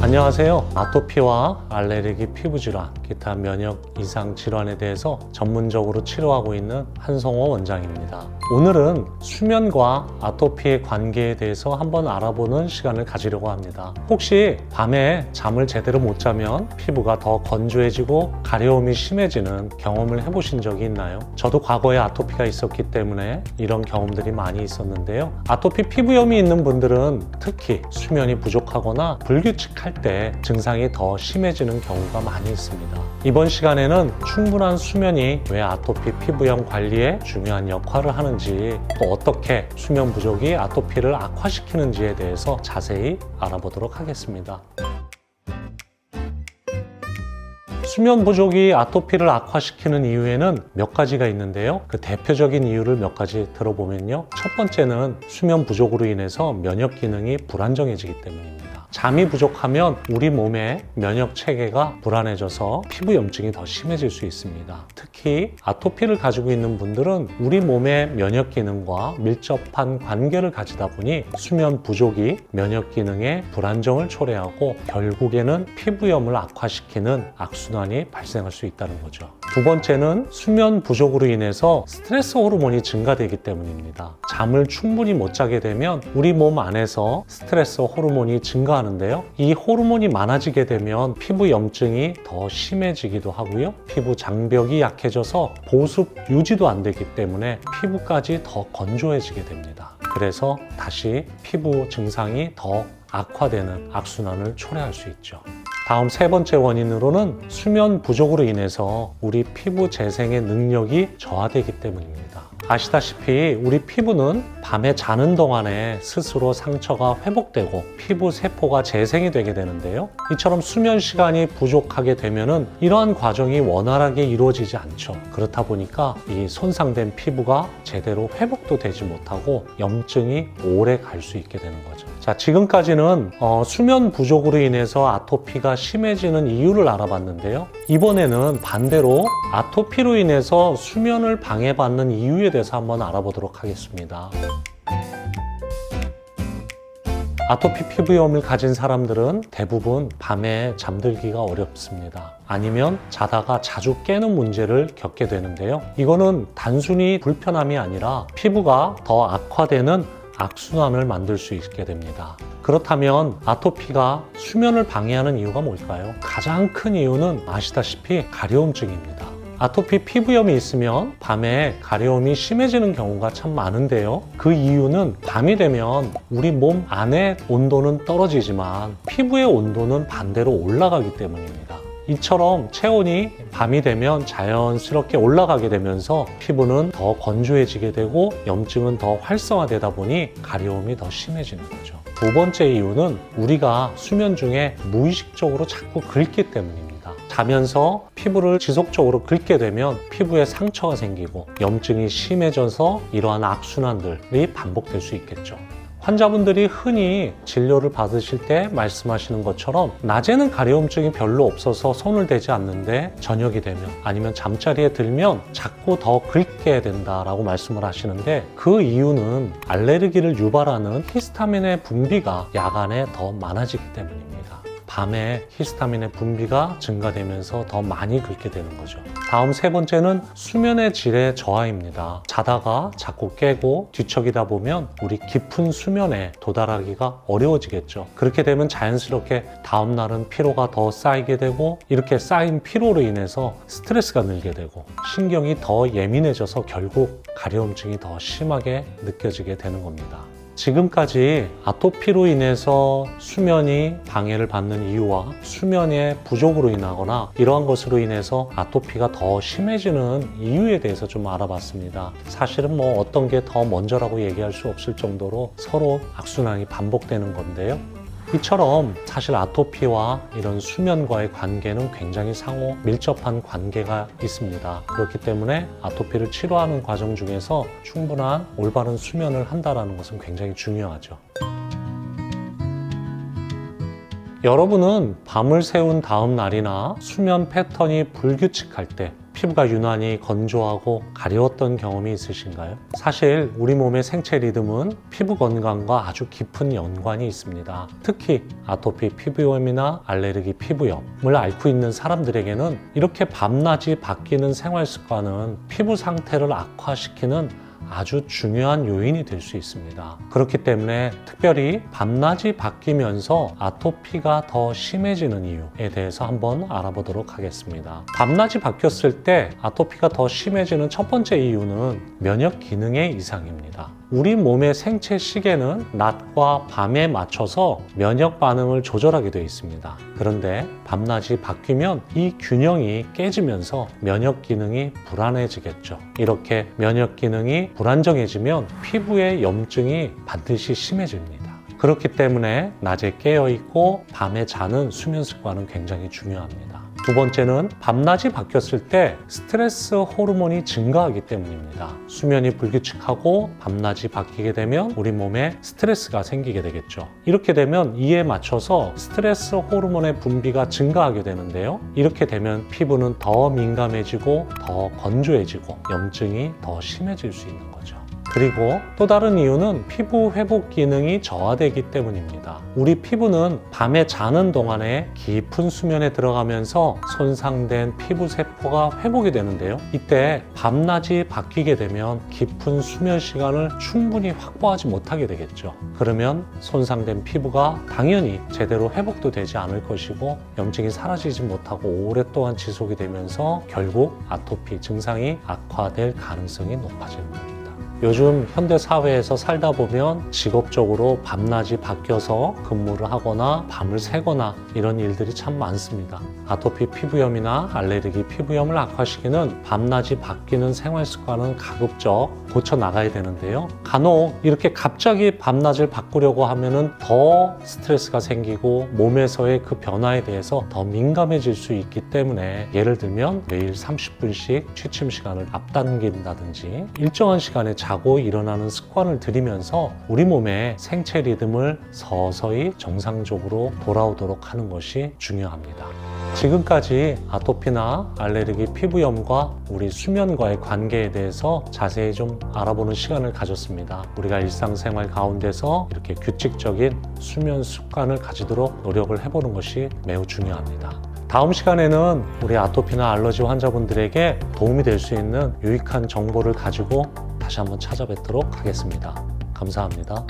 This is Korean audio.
안녕하세요. 아토피와 알레르기 피부 질환, 기타 면역 이상 질환에 대해서 전문적으로 치료하고 있는 한성호 원장입니다. 오늘은 수면과 아토피의 관계에 대해서 한번 알아보는 시간을 가지려고 합니다. 혹시 밤에 잠을 제대로 못 자면 피부가 더 건조해지고 가려움이 심해지는 경험을 해보신 적이 있나요? 저도 과거에 아토피가 있었기 때문에 이런 경험들이 많이 있었는데요. 아토피 피부염이 있는 분들은 특히 수면이 부족하거나 불규칙할 때 증상이 더 심해지는 경우가 많이 있습니다. 이번 시간에는 충분한 수면이 왜 아토피 피부염 관리에 중요한 역할을 하는지 또 어떻게 수면 부족이 아토피를 악화시키는지에 대해서 자세히 알아보도록 하겠습니다. 수면 부족이 아토피를 악화시키는 이유에는 몇 가지가 있는데요. 그 대표적인 이유를 몇 가지 들어보면요. 첫 번째는 수면 부족으로 인해서 면역 기능이 불안정해지기 때문입니다. 잠이 부족하면 우리 몸의 면역 체계가 불안해져서 피부 염증이 더 심해질 수 있습니다. 특히 아토피를 가지고 있는 분들은 우리 몸의 면역 기능과 밀접한 관계를 가지다 보니 수면 부족이 면역 기능의 불안정을 초래하고 결국에는 피부염을 악화시키는 악순환이 발생할 수 있다는 거죠. 두 번째는 수면 부족으로 인해서 스트레스 호르몬이 증가되기 때문입니다. 잠을 충분히 못 자게 되면 우리 몸 안에서 스트레스 호르몬이 증가하는데요. 이 호르몬이 많아지게 되면 피부 염증이 더 심해지기도 하고요. 피부 장벽이 약해져서 보습 유지도 안 되기 때문에 피부까지 더 건조해지게 됩니다. 그래서 다시 피부 증상이 더 악화되는 악순환을 초래할 수 있죠. 다음 세 번째 원인으로는 수면 부족으로 인해서 우리 피부 재생의 능력이 저하되기 때문입니다. 아시다시피 우리 피부는 밤에 자는 동안에 스스로 상처가 회복되고 피부 세포가 재생이 되게 되는데요. 이처럼 수면 시간이 부족하게 되면은 이러한 과정이 원활하게 이루어지지 않죠. 그렇다 보니까 이 손상된 피부가 제대로 회복도 되지 못하고 염증이 오래 갈 수 있게 되는 거죠. 자, 지금까지는 어, 수면 부족으로 인해서 아토피가 심해지는 이유를 알아봤는데요. 이번에는 반대로 아토피로 인해서 수면을 방해받는 이유에 대해서 한번 알아보도록 하겠습니다. 아토피 피부염을 가진 사람들은 대부분 밤에 잠들기가 어렵습니다. 아니면 자다가 자주 깨는 문제를 겪게 되는데요. 이거는 단순히 불편함이 아니라 피부가 더 악화되는 악순환을 만들 수 있게 됩니다. 그렇다면 아토피가 수면을 방해하는 이유가 뭘까요? 가장 큰 이유는 아시다시피 가려움증입니다. 아토피 피부염이 있으면 밤에 가려움이 심해지는 경우가 참 많은데요. 그 이유는 밤이 되면 우리 몸 안의 온도는 떨어지지만 피부의 온도는 반대로 올라가기 때문입니다. 이처럼 체온이 밤이 되면 자연스럽게 올라가게 되면서 피부는 더 건조해지게 되고 염증은 더 활성화되다 보니 가려움이 더 심해지는 거죠. 두 번째 이유는 우리가 수면 중에 무의식적으로 자꾸 긁기 때문입니다. 자면서 피부를 지속적으로 긁게 되면 피부에 상처가 생기고 염증이 심해져서 이러한 악순환들이 반복될 수 있겠죠. 환자분들이 흔히 진료를 받으실 때 말씀하시는 것처럼 낮에는 가려움증이 별로 없어서 손을 대지 않는데 저녁이 되면 아니면 잠자리에 들면 자꾸 더 긁게 된다라고 말씀을 하시는데 그 이유는 알레르기를 유발하는 히스타민의 분비가 야간에 더 많아지기 때문입니다. 밤에 히스타민의 분비가 증가되면서 더 많이 긁게 되는 거죠. 다음 세 번째는 수면의 질의 저하입니다. 자다가 자꾸 깨고 뒤척이다 보면 우리 깊은 수면에 도달하기가 어려워지겠죠. 그렇게 되면 자연스럽게 다음 날은 피로가 더 쌓이게 되고 이렇게 쌓인 피로로 인해서 스트레스가 늘게 되고 신경이 더 예민해져서 결국 가려움증이 더 심하게 느껴지게 되는 겁니다. 지금까지 아토피로 인해서 수면이 방해를 받는 이유와 수면의 부족으로 인하거나 이러한 것으로 인해서 아토피가 더 심해지는 이유에 대해서 좀 알아봤습니다. 사실은 뭐 어떤 게 더 먼저라고 얘기할 수 없을 정도로 서로 악순환이 반복되는 건데요. 이처럼 사실 아토피와 이런 수면과의 관계는 굉장히 상호 밀접한 관계가 있습니다. 그렇기 때문에 아토피를 치료하는 과정 중에서 충분한 올바른 수면을 한다는 것은 굉장히 중요하죠. 여러분은 밤을 새운 다음 날이나 수면 패턴이 불규칙할 때 피부가 유난히 건조하고 가려웠던 경험이 있으신가요? 사실 우리 몸의 생체 리듬은 피부 건강과 아주 깊은 연관이 있습니다. 특히 아토피 피부염이나 알레르기 피부염을 앓고 있는 사람들에게는 이렇게 밤낮이 바뀌는 생활 습관은 피부 상태를 악화시키는 아주 중요한 요인이 될 수 있습니다. 그렇기 때문에 특별히 밤낮이 바뀌면서 아토피가 더 심해지는 이유에 대해서 한번 알아보도록 하겠습니다. 밤낮이 바뀌었을 때 아토피가 더 심해지는 첫 번째 이유는 면역 기능의 이상입니다. 우리 몸의 생체 시계는 낮과 밤에 맞춰서 면역 반응을 조절하게 되어 있습니다. 그런데 밤낮이 바뀌면 이 균형이 깨지면서 면역 기능이 불안해지겠죠. 이렇게 면역 기능이 불안정해지면 피부의 염증이 반드시 심해집니다. 그렇기 때문에 낮에 깨어 있고 밤에 자는 수면 습관은 굉장히 중요합니다. 두 번째는 밤낮이 바뀌었을 때 스트레스 호르몬이 증가하기 때문입니다. 수면이 불규칙하고 밤낮이 바뀌게 되면 우리 몸에 스트레스가 생기게 되겠죠. 이렇게 되면 이에 맞춰서 스트레스 호르몬의 분비가 증가하게 되는데요. 이렇게 되면 피부는 더 민감해지고 더 건조해지고 염증이 더 심해질 수 있는 거죠. 그리고 또 다른 이유는 피부 회복 기능이 저하되기 때문입니다. 우리 피부는 밤에 자는 동안에 깊은 수면에 들어가면서 손상된 피부 세포가 회복이 되는데요. 이때 밤낮이 바뀌게 되면 깊은 수면 시간을 충분히 확보하지 못하게 되겠죠. 그러면 손상된 피부가 당연히 제대로 회복도 되지 않을 것이고 염증이 사라지지 못하고 오랫동안 지속이 되면서 결국 아토피 증상이 악화될 가능성이 높아지는 겁니다. 요즘 현대 사회에서 살다 보면 직업적으로 밤낮이 바뀌어서 근무를 하거나 밤을 새거나 이런 일들이 참 많습니다. 아토피 피부염이나 알레르기 피부염을 악화시키는 밤낮이 바뀌는 생활 습관은 가급적 고쳐 나가야 되는데요. 간혹 이렇게 갑자기 밤낮을 바꾸려고 하면은 더 스트레스가 생기고 몸에서의 그 변화에 대해서 더 민감해질 수 있기 때문에 예를 들면 매일 30분씩 취침 시간을 앞당긴다든지 일정한 시간에 자고 일어나는 습관을 들이면서 우리 몸의 생체 리듬을 서서히 정상적으로 돌아오도록 하는 것이 중요합니다. 지금까지 아토피나 알레르기 피부염과 우리 수면과의 관계에 대해서 자세히 좀 알아보는 시간을 가졌습니다. 우리가 일상생활 가운데서 이렇게 규칙적인 수면 습관을 가지도록 노력을 해보는 것이 매우 중요합니다. 다음 시간에는 우리 아토피나 알러지 환자분들에게 도움이 될 수 있는 유익한 정보를 가지고 다시 한번 찾아뵙도록 하겠습니다. 감사합니다.